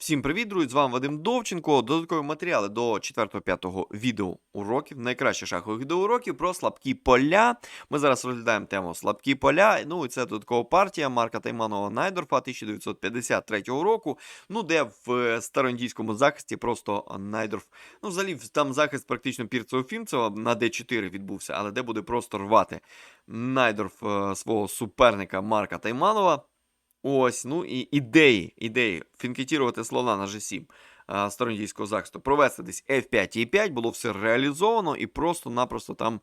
Всім привіт, друзі! З вами Вадим Довченко. Додаткові матеріали до 4-5 відео уроків, найкраще шахових відеоуроків про слабкі поля. Ми зараз розглядаємо тему слабкі поля. Ну і це додаткова партія Марка Тайманова Найдорфа 1953 року. Ну, де в е, староіндійському захисті просто Найдорф. Ну, взагалі, там захист практично Пірцева Фімцева на D4 відбувся, але де буде просто рвати Найдорф е, свого суперника Марка Тайманова. Ось, ну і ідеї, ідеї фінкетірувати слона на G7 а, стороннійського захисту, провести десь F5 і E5, було все реалізовано і просто-напросто там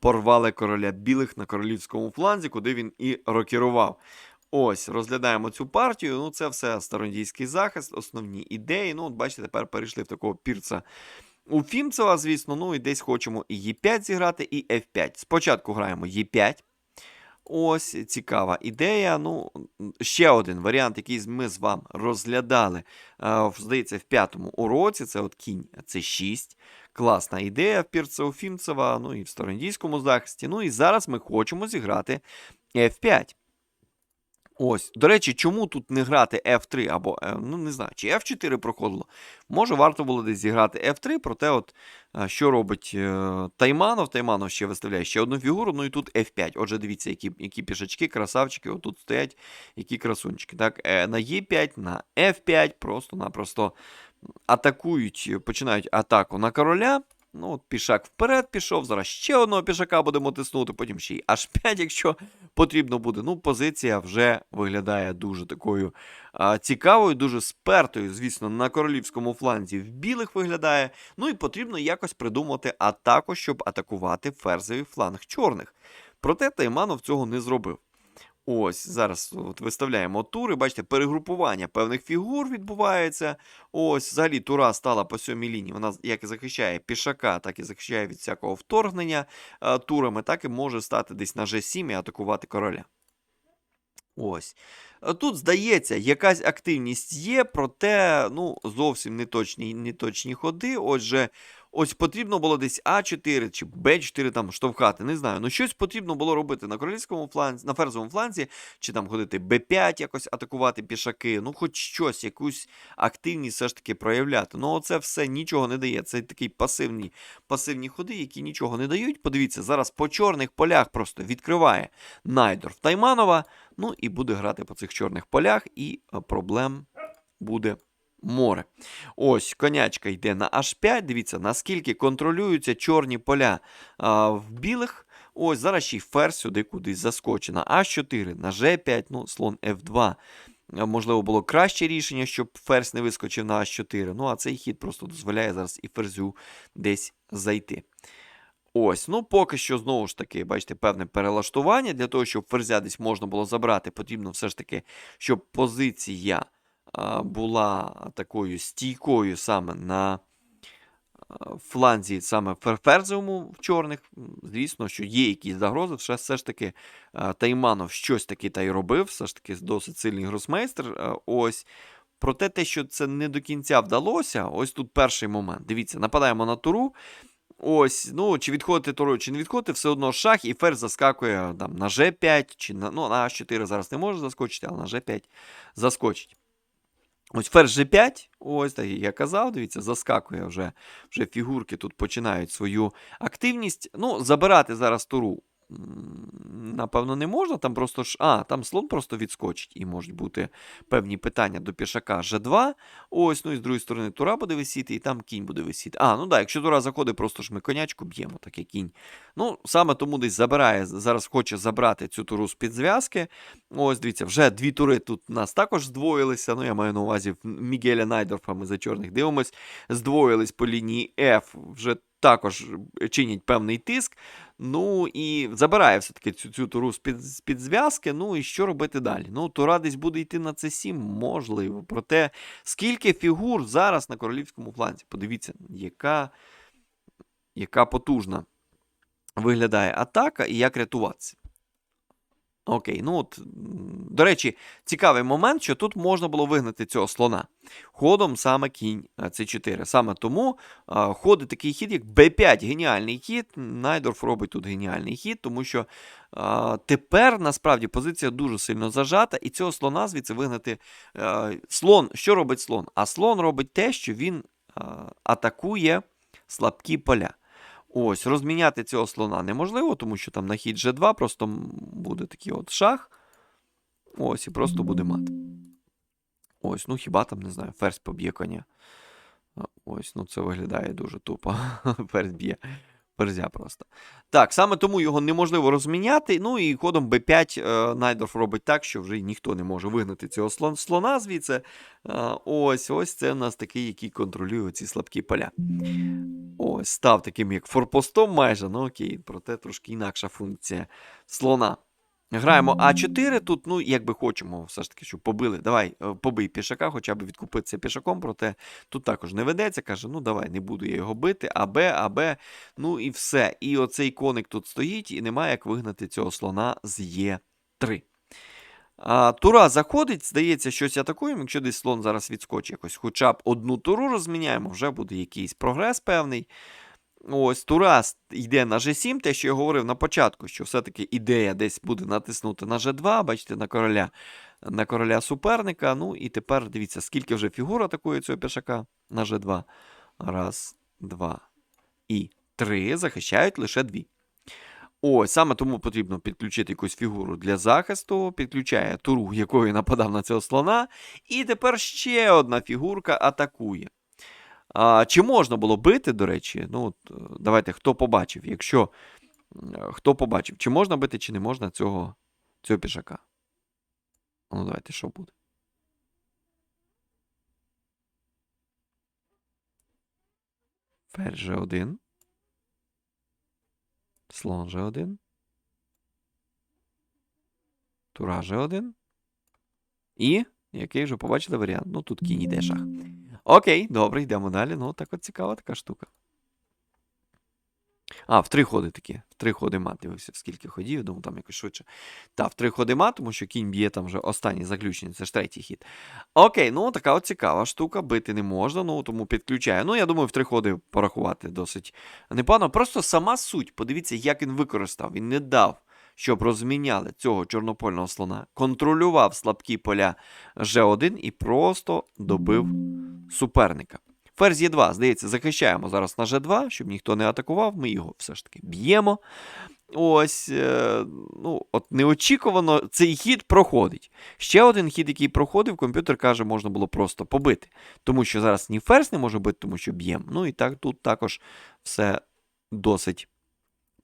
порвали короля білих на королівському фланзі, куди він і рокірував. Ось, розглядаємо цю партію. Ну, це все сторонійський захист, основні ідеї. Ну, от бачите, тепер перейшли в такого пірца у Фімцева, звісно. Ну і десь хочемо і Е5 зіграти, і F5. Спочатку граємо Е5. Ось цікава ідея. Ну, ще один варіант, який ми з вами розглядали, е, здається, в п'ятому уроці. Це от кінь це 6 Класна ідея в Пірцеофімцева, ну і в староіндійському захисті. Ну і зараз ми хочемо зіграти F5. Ось, до речі, чому тут не грати F3 або, е, ну не знаю, чи F4 проходило. Може, варто було десь зіграти F3, проте, от, е, що робить е, Тайманов, Тайманов ще виставляє ще одну фігуру, ну і тут F5. Отже, дивіться, які які пішачки, красавчики, отут стоять, які красунчики. Так, На E5, на F5, просто-напросто атакують, починають атаку на короля. Ну, от Пішак вперед пішов. Зараз ще одного пішака будемо тиснути, потім ще й аж 5, якщо потрібно буде. Ну, позиція вже виглядає дуже такою а, цікавою, дуже спертою. Звісно, на королівському фланзі в білих виглядає. Ну і потрібно якось придумати атаку, щоб атакувати ферзовий фланг чорних. Проте Тайманов цього не зробив. Ось, зараз от виставляємо тури. Бачите, перегрупування певних фігур відбувається. Ось, взагалі, тура стала по сьомій лінії. Вона як і захищає пішака, так і захищає від всякого вторгнення а, турами, так і може стати десь на G7 і атакувати короля. Ось. Тут, здається, якась активність є, проте ну, зовсім не точні, не точні ходи. Отже, ось потрібно було десь А4 чи Б4 там штовхати, не знаю. Ну, щось потрібно було робити на королівському фланзі, на ферзовому фланзі, чи там ходити Б5, якось атакувати пішаки. Ну, хоч щось, якусь активність все ж таки проявляти. Ну, це все нічого не дає. Це такі пасивні, пасивні ходи, які нічого не дають. Подивіться, зараз по чорних полях просто відкриває Найдорф Тайманова. Ну і буде грати по цих чорних полях, і проблем буде море. Ось конячка йде на H5. Дивіться, наскільки контролюються чорні поля а, в білих. Ось зараз ще й ферзь сюди кудись заскочить. На А4, на G5, ну, слон F2. Можливо, було краще рішення, щоб ферзь не вискочив на А4. Ну, а цей хід просто дозволяє зараз і ферзю десь зайти. Ось, ну поки що, знову ж таки, бачите, певне перелаштування. Для того, щоб ферзя десь можна було забрати, потрібно все ж таки, щоб позиція була такою стійкою саме на фланзі, саме ферзовому в чорних. Звісно, що є якісь загрози. Все, ж таки, Тайманов щось таке та й робив, все ж таки досить сильний гросмейстер. Ось. Проте те, що це не до кінця вдалося, ось тут перший момент. Дивіться, нападаємо на туру. Ось, ну, чи відходити турою, чи не відходити, все одно шах, і ферзь заскакує там, на G5, чи на ну, на А4 зараз не може заскочити, але на G5 заскочить. Ось ферзь G5, ось так я казав, дивіться, заскакує вже вже фігурки тут починають свою активність. Ну, забирати зараз туру Напевно, не можна. Там просто ж. А, там слон просто відскочить, і можуть бути певні питання до пішака G2. Ось, ну і з другої сторони, тура буде висіти, і там кінь буде висіти. А, ну так, якщо тура заходить, просто ж ми конячку б'ємо, так як кінь. Ну, саме тому десь забирає, зараз хоче забрати цю туру з під зв'язки. Ось, дивіться, вже дві тури тут у нас також здвоїлися. Ну, я маю на увазі Мігеля Найдорфа, ми за чорних дивимось, здвоїлись по лінії F. Вже також чинять певний тиск. Ну і забирає все-таки цю цю туру з під зв'язки. Ну і що робити далі? Ну, тура десь буде йти на c 7 можливо. Проте, скільки фігур зараз на королівському фланзі? Подивіться, яка, яка потужна виглядає атака і як рятуватися. Окей, ну от, до речі, цікавий момент, що тут можна було вигнати цього слона. Ходом саме кінь С4. Саме тому а, ходить такий хід, як Б5. Геніальний хід. Найдорф робить тут геніальний хід, тому що а, тепер насправді позиція дуже сильно зажата, і цього слона звідси вигнати. А, слон, що робить слон? А слон робить те, що він а, атакує слабкі поля. Ось, розміняти цього слона неможливо, тому що там на хід G2 просто буде такий от шах. Ось, і просто буде мат. Ось, ну хіба там, не знаю, ферзь поб'є коня. Ось, ну це виглядає дуже тупо. Ферзь б'є. Ферзя просто. Так, саме тому його неможливо розміняти. Ну і ходом b5 е, Найдорф робить так, що вже ніхто не може вигнати цього слон, слона звідси. Е, ось, ось це в нас такий, який контролює ці слабкі поля. Ось, став таким як форпостом майже, ну окей, проте трошки інакша функція слона. Граємо А4, тут, ну, як би хочемо, все ж таки, щоб побили. Давай, е, побий пішака, хоча б відкупитися пішаком, проте тут також не ведеться. Каже, ну давай, не буду я його бити, АБ, АБ, ну і все. І оцей коник тут стоїть, і немає як вигнати цього слона з Е3. А, тура заходить, здається, щось атакуємо. Якщо десь слон зараз відскочить якось, хоча б одну туру розміняємо, вже буде якийсь прогрес певний. Ось Тура с- йде на G7, те, що я говорив на початку, що все-таки ідея десь буде натиснути на G2, бачите, на короля, на короля суперника. Ну і тепер дивіться, скільки вже фігур атакує цього пішака на G2. Раз, два і три. Захищають лише дві. Ось, саме тому потрібно підключити якусь фігуру для захисту. Підключає туру, якою нападав на цього слона. І тепер ще одна фігурка атакує. А, чи можна було бити, до речі? Ну, е, давайте, хто побачив, якщо е, хто побачив, чи можна бити, чи не можна цього, цього пішака? Ну, давайте, що буде? Ферзь G1. Слон G1. Тура G1. І який вже побачили варіант? Ну, тут кінь іде шах. Окей, добре, йдемо далі. Ну, так от цікава така штука. А, в три ходи такі. В три ходи мат. Дивився, скільки ходів, думаю, там якось швидше. Та, в три ходи мат, тому що кінь б'є там вже останній заключений, це ж третій хід. Окей, ну така от цікава штука, бити не можна, ну тому підключаю. Ну, я думаю, в три ходи порахувати досить непогано. Просто сама суть, подивіться, як він використав. Він не дав, щоб розміняли цього чорнопольного слона, контролював слабкі поля G1 і просто добив суперника. Ферзь Е2, здається, захищаємо зараз на G2, щоб ніхто не атакував. Ми його все ж таки б'ємо. Ось, е, ну, от неочікувано цей хід проходить. Ще один хід, який проходив, комп'ютер каже, можна було просто побити. Тому що зараз ні ферзь не може бити, тому що б'ємо. Ну і так тут також все досить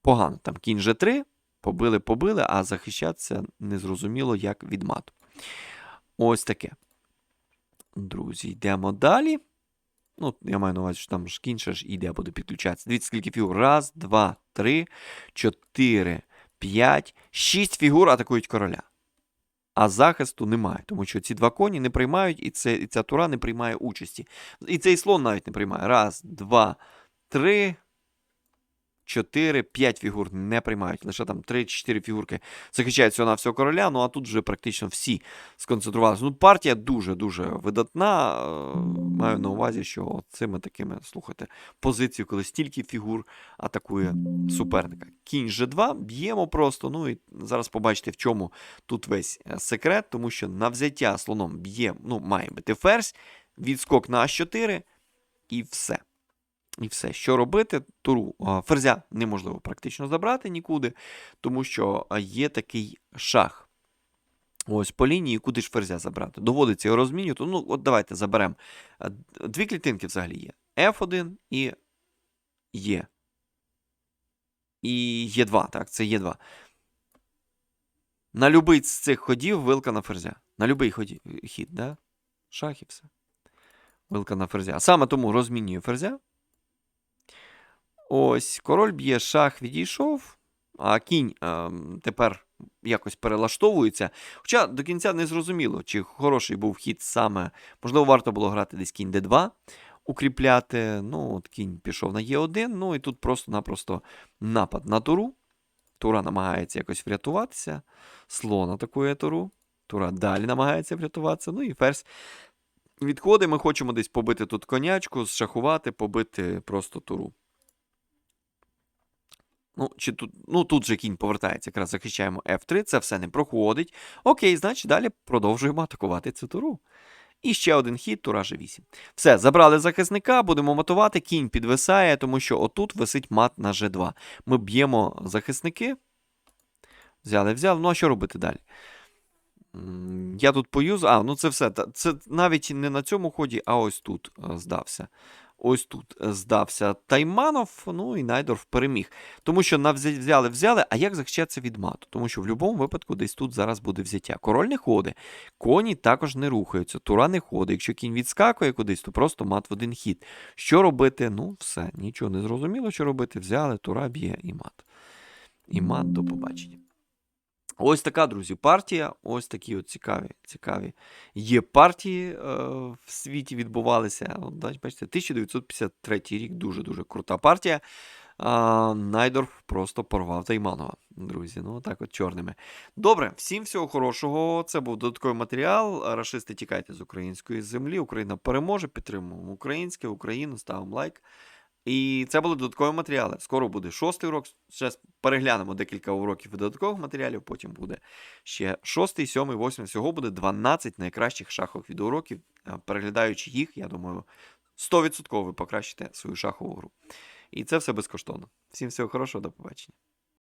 погано. Там кінь G3, побили, побили, а захищатися незрозуміло як від мату. Ось таке. Друзі, йдемо далі. Ну, я маю на увазі, що там ж кінь ж іде, буде підключатися. Дивіться, скільки фігур. Раз, два, три, чотири, п'ять, шість фігур атакують короля. А захисту немає, тому що ці два коні не приймають, і, це, і ця тура не приймає участі. І цей слон навіть не приймає. Раз, два, три, чотири, п'ять фігур не приймають. Лише там три-чотири фігурки захищають всього на всього короля. Ну а тут вже практично всі сконцентрувалися. Ну, партія дуже-дуже видатна. Е, Маю на увазі, що цими такими, слухайте, позицію, коли стільки фігур атакує суперника. Кінь G2, б'ємо просто. Ну і зараз побачите, в чому тут весь е, секрет, тому що на взяття слоном б'є, ну, має бути ферзь, відскок на А4 і все. І все, що робити, туру ферзя неможливо практично забрати нікуди, тому що є такий шах. Ось по лінії, куди ж ферзя забрати. Доводиться його розмінювати. Ну, от давайте заберемо. Дві клітинки взагалі є. F1 і Е. І Е2, так, це Е2. На любий з цих ходів вилка на ферзя. На любий ході, хід, да? Шах і все. Вилка на ферзя. Саме тому розмінюю ферзя. Ось, король б'є, шах відійшов, а кінь ем, тепер якось перелаштовується. Хоча до кінця не зрозуміло, чи хороший був хід саме. Можливо, варто було грати десь кінь d2, укріпляти. Ну, от кінь пішов на Е1, ну і тут просто-напросто напад на туру. Тура намагається якось врятуватися. Слон атакує туру. Тура далі намагається врятуватися. Ну і ферзь відходить. Ми хочемо десь побити тут конячку, зшахувати, побити просто туру. Ну, чи тут, ну, тут же кінь повертається, якраз захищаємо F3, це все не проходить. Окей, значить далі продовжуємо атакувати цю туру. І ще один хід, тура G8. Все, забрали захисника, будемо матувати, кінь підвисає, тому що отут висить мат на G2. Ми б'ємо захисники. Взяли, взяли. Ну, а що робити далі? Я тут поюзу. А, ну це все. Це навіть не на цьому ході, а ось тут е, здався. Ось тут е, здався Тайманов, ну і Найдорф переміг. Тому що взяли, взяли, а як захищатися від мату? Тому що в будь-якому випадку десь тут зараз буде взяття. Король не ходить, коні також не рухаються, тура не ходить. Якщо кінь відскакує кудись, то просто мат в один хід. Що робити? Ну, все, нічого не зрозуміло, що робити. Взяли, тура б'є і мат. І мат до побачення. Ось така, друзі, партія. Ось такі от цікаві, цікаві є партії е, в світі відбувалися. Бачите, 1953 рік, дуже-дуже крута партія. А, Найдорф просто порвав Тайманова, друзі. Ну, так от чорними. Добре, всім всього хорошого. Це був додатковий матеріал. Рашисти, тікайте з української землі. Україна переможе. Підтримуємо українське, Україну, ставимо лайк. І це були додаткові матеріали. Скоро буде шостий урок. Зараз переглянемо декілька уроків додаткових матеріалів. Потім буде ще шостий, сьомий, восьмий. Всього буде 12 найкращих шахових відеоуроків. Е, Переглядаючи їх, я думаю, 100% ви покращите свою шахову гру. І це все безкоштовно. Всім всього хорошого, до побачення.